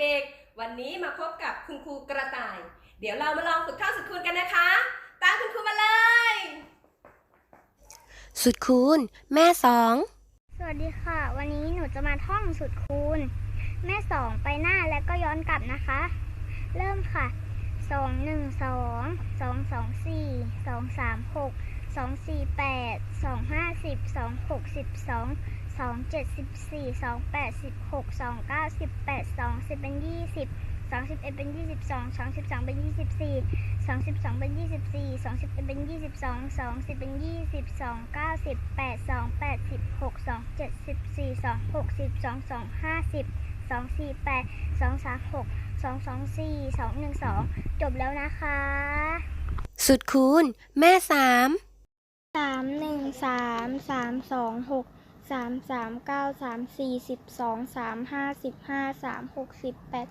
เด็กๆ วันนี้มาพบกับคุณครูกระต่าย เดี๋ยวเรามาลองฝึกท่องสุดคูณกันนะคะ ตามคุณครูมาเลย สุดคูณ แม่สอง สวัสดีค่ะ วันนี้หนูจะมาท่องสุดคูณ แม่สองไปหน้าแล้วก็ย้อนกลับนะคะ เริ่มค่ะสองหนึ่งสองสองสองสี่สองสามหก สองสี่แปดสองห้าสิบสองหกสิบสองสองเจ็ดสิบสี่สองแปดสิบหกสองเก้าสิบแปดสองสิบเป็นยี่สิบสองสิบเอ็ดเป็นยี่สิบสองสองสิบสองเป็นยี่สิบสี่สองสิบสองเป็นยี่สิบสี่สองสิบเอ็ดเป็นยี่สิบสองสองสิบเป็นยี่สิบสองเก้าสิบแปดสองแปดสิบหกสองเจ็ดสิบสี่สองหกสิบสองสองห้าสิบสองสี่แปดสองสามหกสองสองสี่สองหนึ่งสองจบแล้วนะคะ สุดคูณแม่สาม สามหนึ่งสามสามสองหกสามสามเก้าสามสี่สิบสองสามห้าสิบห้าสามหกสิบแปด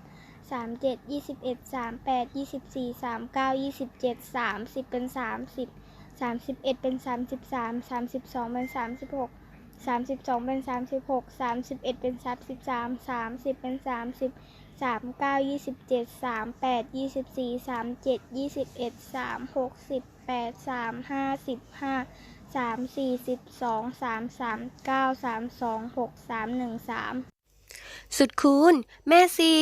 สามเจ็ดยี่สิบเอ็ดสามแปดยี่สิบสี่สามเก้ายี่สิบเจ็ดสามสิบเป็นสามสิบสามสิบเอ็ดเป็นสามสิบสามสามสิบสองเป็นสามสิบหกสามสิบสองเป็นสามสิบหกสามสิบเอ็ดเป็นสามสิบสามสามสิบเป็นสามสิบ สามเก้ายี่สิบเจ็ดสามแปดยี่สิบสี่สามเจ็ดยี่สิบเอ็ดสามหกสิบแปดสามห้าสิบห้าสามสี่สิบสองสามสามเก้าสามสองหกสามหนึ่งสามสุดคูณแม่สี่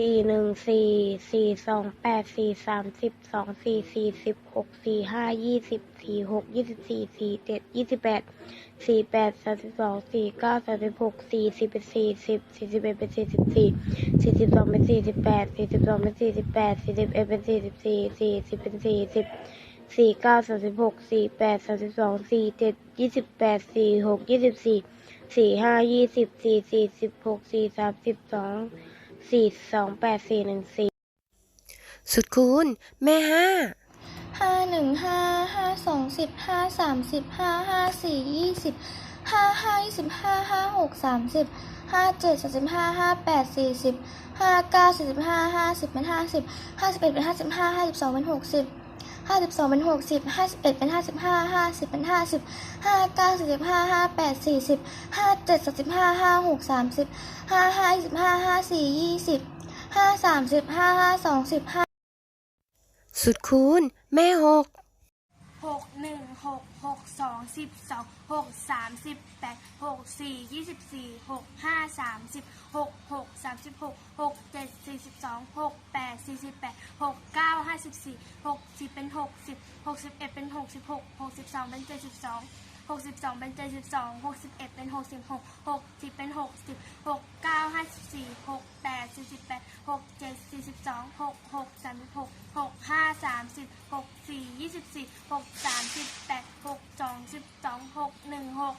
สี่หนึ่งสี่สี่สองแปดสี่สามสิบสองสี่สี่สิบหกสี่ห้ายี่สิบสี่หกยี่สิบสี่สี่เจ็ดยี่สิบแปดสี่แปดสามสิบสองสี่เก้าสามสิบหกสี่สิบเป็นสี่สิบสี่สิบเอ็ดเป็นสี่สิบสี่สี่สิบสองเป็นสี่สิบแปดสี่สิบสองเป็นสี่สิบแปดสี่สิบเอ็ดเป็นสี่สิบสี่สี่สิบเป็นสี่สิบสี่เก้าสามสิบหกสี่แปดสามสิบสองสี่เจ็ดยี่สิบแปดสี่หกยี่สิบสี่สี่ห้ายี่สิบสี่สี่สิบหกสี่สามสิบสอง สี่สองแปดสี่หนึ่งสี่สุดคูณแม่ห้าห้าหนึ่งห้าห้าสองสิบห้าสามสิบห้าห้าสี่ยี่สิบห้าห้ายี่สิบห้าห้าหกสามสิบห้าเจ็ดสามสิบห้าห้าแปดสี่สิบห้าเก้าสี่สิบห้าห้าสิบเป็นห้าสิบห้าสิบเอ็ดเป็นห้าสิบห้าห้าสิบสองเป็นหกสิบ ห้าสิบสองเป็นหกสิบห้าสิบเอ็ดเป็นห้าสิบห้าห้าสิบเป็นห้าสิบห้าเก้าสี่สิบห้าห้าแปดสี่สิบห้าเจ็ดสามสิบห้าห้าหกสามสิบห้าห้าสิบห้าห้าสี่ยี่สิบห้าสามสิบห้าห้าสองสิบห้าสุดคูณแม่หก หกหนึ่งหกหกสองสิบสองหกสามสิบแปดหกสี่ยี่สิบสี่หกห้าสามสิบหกหกสามสิบหกหกเจ็ดสี่สิบสองหกแปดสี่สิบแปดหกเก้าห้าสิบสี่หกสิบเป็นหกสิบหกสิบเอ็ดเป็นหกสิบหกหกสิบสองเป็นเจ็ดสิบสอง หกสิบสองเป็นเจ็ดสิบสองหกสิบเอ็ดเป็นหกสิบหกหกสิบเป็นหกสิบหกเก้าห้าสิบสี่หกแปดสี่สิบแปดหกเจ็ดสี่สิบสองหกหกสามสิบหกห้าสามสิบหกสี่ยี่สิบสี่หกสามสิบแปดหกสองสิบสองหกหนึ่งหก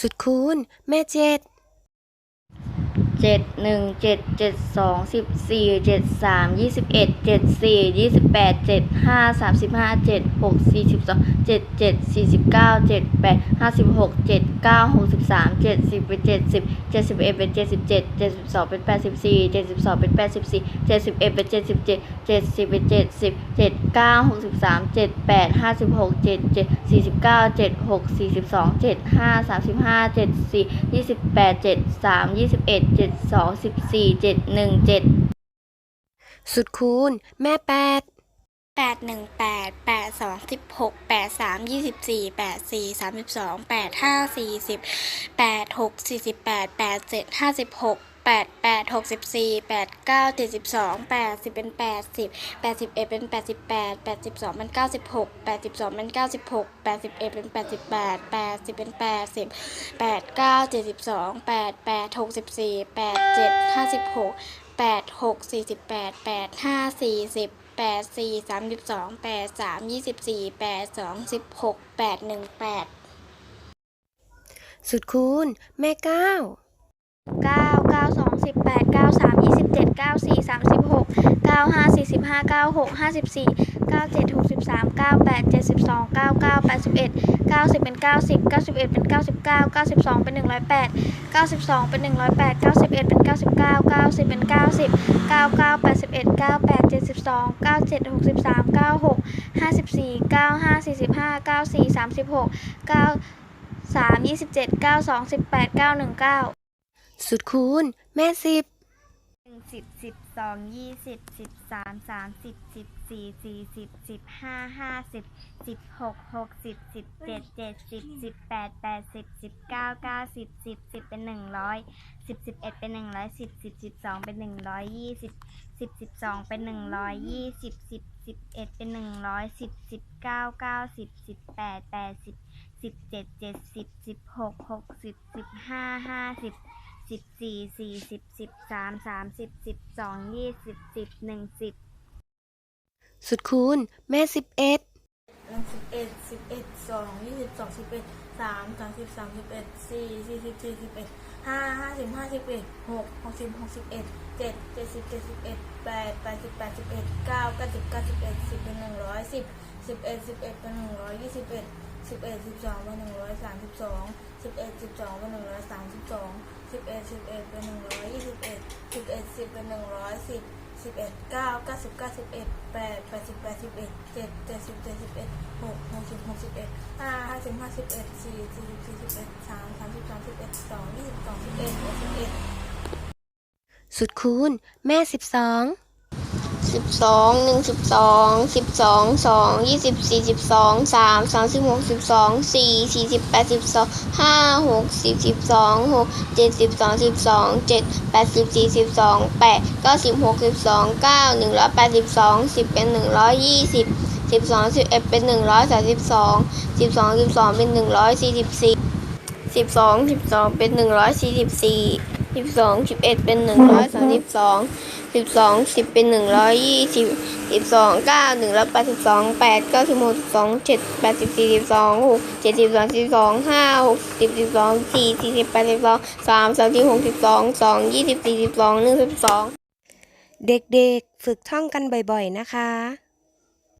สุดคูณแม่เจ็ด จ็ดหนึ่งเจ็ดเจ็ดสองสิบสี่เจ็ดสามยี่สิบเอ็ดเจ็ดสี่ยี่สิบแปดเจ็ดห้าสามสิบห้าเจ็ดหกสี่สิบสองเจ็ดเจ็ดสี่สิบเก้าเจ็ดแปดห้าสิบหกเจ็ดเก้าหกสิบสามเจ็ดสิบเป็นเจ็ดสิบเจ็ดสิบเอ็ดเป็นเจ็ดสิบเจ็ดเจ็ดสิบสองเป็นแปดสิบสี่เจ็ดสิบสองเป็นแปดสิบสี่เจ็ดสิบเอ็ดเป็นเจ็ดสิบเจ็ดเจ็ดสิบเป็นเจ็ดสิบเจ็ดเก้าหกสิบสามเจ็ดแปดห้าสิบหกเจ็ดเจ็ดสี่สิบเก้าเจ็ดหกสี่สิบสองเจ็ดห้าสามสิบห้าเจ็ดสี่ยี่สิบแปดเจ็ดสามยี่สิบเอ็ดเจ็ดสองสิบสี่เจ็ดหนึ่งเจ็ดสุดคูณ แม่แปดแปดหนึ่งแปดแปดสองสิบหกแปดสามยี่สิบสี่แปดสี่สามสิบสองแปดห้าสี่สิบแปดหกสี่สิบแปดแปดเจ็ดห้าสิบหก แปดแปดหกสิบสี่แปดเก้าเจ็ดสิบสองแปดสิบเป็นแปดสิบแปดสิบเอ็ดเป็นแปดสิบแปดแปดสิบสองเป็นเก้าสิบหกแปดสิบสองเป็นเก้าสิบหกแปดสิบเอ็ดเป็นแปดสิบแปดแปดสิบเป็นแปดสิบแปดเก้าเจ็ดสิบสองแปดแปดหกสิบสี่แปดเจ็ดห้าสิบหกแปดหกสี่สิบแปดแปดห้าสี่สิบแปดสี่สามสิบสองแปดสามยี่สิบสี่แปดสองสิบหกแปดหนึ่งแปดสุดคูณแม่เก้า เก้าเก้าสองสิบแปดเก้าสามยี่สิบเจ็ดเก้าสี่สามสิบหกเก้าห้าสี่สิบห้าเก้าหกห้าสิบสี่เก้าเจ็ดหกสิบสามเก้าแปดเจ็ดสิบสองเก้าเก้าแปดสิบเอ็ดเก้าสิบเป็นเก้าสิบเก้าสิบเอ็ดเป็นเก้าสิบเก้าเก้าสิบสองเป็นหนึ่งร้อยแปดเก้าสิบสองเป็นหนึ่งร้อยแปดเก้าสิบเอ็ดเป็นเก้าสิบเก้าเก้าสิบเป็นเก้าสิบเก้าเก้าแปดสิบเอ็ดเก้าแปดเจ็ดสิบสองเก้าเจ็ดหกสิบสามเก้าหกห้าสิบสี่เก้าห้าสี่สิบห้าเก้าสี่สามสิบหกเก้าสามยี่สิบเจ็ดเก้าสองสิบแปดเก้าหนึ่งเก้า สุดคูณ แม่สิบหนึ่งสิบสิบสองยี่สิบสิบสามสามสิบสิบสี่สี่สิบสิบห้าห้าสิบสิบหกหกสิบสิบเจ็ดเจ็ดสิบสิบแปดแปดสิบสิบเก้าเก้าสิบสิบสิบเป็นหนึ่งร้อยสิบสิบเอ็ดเป็นหนึ่งร้อยสิบสิบสิบสองเป็นหนึ่งร้อยยี่สิบสิบสิบสองเป็นหนึ่งร้อยยี่สิบสิบสิบเอ็ดเป็นหนึ่งร้อยสิบสิบเก้าเก้าสิบสิบแปดแปดสิบสิบเจ็ดเจ็ดสิบสิบหกหกสิบสิบห้าห้าสิบ สิบสี่สี่สิบสิบสามสามสิบสิบสองยี่สิบสิบหนึ่งสิบสุดคูณแม่สิบเอ็ดหนึ่งสิบเอ็ดสิบเอ็ดสองยี่สิบสองสิบเอ็ดสามสามสิบสามสิบเอ็ดสี่สี่สิบสี่สิบเอ็ดห้าห้าสิบห้าสิบเอ็ดหกหกสิบหกสิบเอ็ดเจ็ดเจ็ดสิบเจ็ดสิบเอ็ดแปดแปดสิบแปดสิบเอ็ดเก้าเก้าสิบเก้าสิบเอ็ดสิบเป็นหนึ่งร้อยสิบสิบเอ็ดสิบเอ็ดเป็นหนึ่งร้อยยี่สิบเอ็ดสิบเอ็ดสิบสองเป็นหนึ่งร้อยสามสิบสองสิบเอ็ดสิบสองเป็นหนึ่งร้อยสามสิบสอง สิบเอ็ดสิบเอ็ดเป็นหนึ่งร้อยยี่สิบเอ็ดสิบเอ็ดสิบเป็นหนึ่งร้อยสิบสิบเอ็ดเก้าเก้าสิบเก้าสิบเอ็ดแปดแปดสิบแปดสิบเอ็ดเจ็ดเจ็ดสิบเจ็ดสิบเอ็ดหกหกสิบหกสิบเอ็ดห้าห้าสิบห้าสิบเอ็ดสี่สี่สิบสี่สิบเอ็ดสามสามสิบสามสิบเอ็ดสองยี่สิบสองสิบเอ็ดหกสิบเอ็ดสุดคูณแม่สิบสอง สิบสองหนึ่งสิบสองสิบสองสองยี่สิบสี่สิบสองสามสามสิบหกสิบสองสี่สี่สิบแปดสิบสองห้าหกสิบสิบสองหกเจ็ดสิบสองสิบสองเจ็ดแปดสิบสี่สิบสองแปดเก้าสิบหกสิบสองเก้าหนึ่งร้อยแปดสิบสองสิบเป็นหนึ่งร้อยยี่สิบสิบสองสิบเอ็ดเป็นหนึ่งร้อยสามสิบสองสิบสองสิบสองเป็นหนึ่งร้อยสี่สิบสี่สิบสองสิบสองเป็นหนึ่งร้อยสี่สิบสี่ สิบสองสิบเอ็ดเป็นหนึ่งร้อยสามสิบสองสิบสองสิบเป็นหนึ่งร้อยยี่สิบสิบสองเก้าหนึ่งร้อยแปดสิบสองแปดเก้าสิบหกสิบสองเจ็ดแปดสิบสี่สิบสองหกเจ็ดสิบสองสิบสองห้าหกสิบสิบสองสี่สี่สิบแปดสิบสองสามสามสิบหกสิบสองสองยี่สิบสี่สิบสองหนึ่งสิบสองเด็กๆ ฝึกท่องกันบ่อยๆนะคะ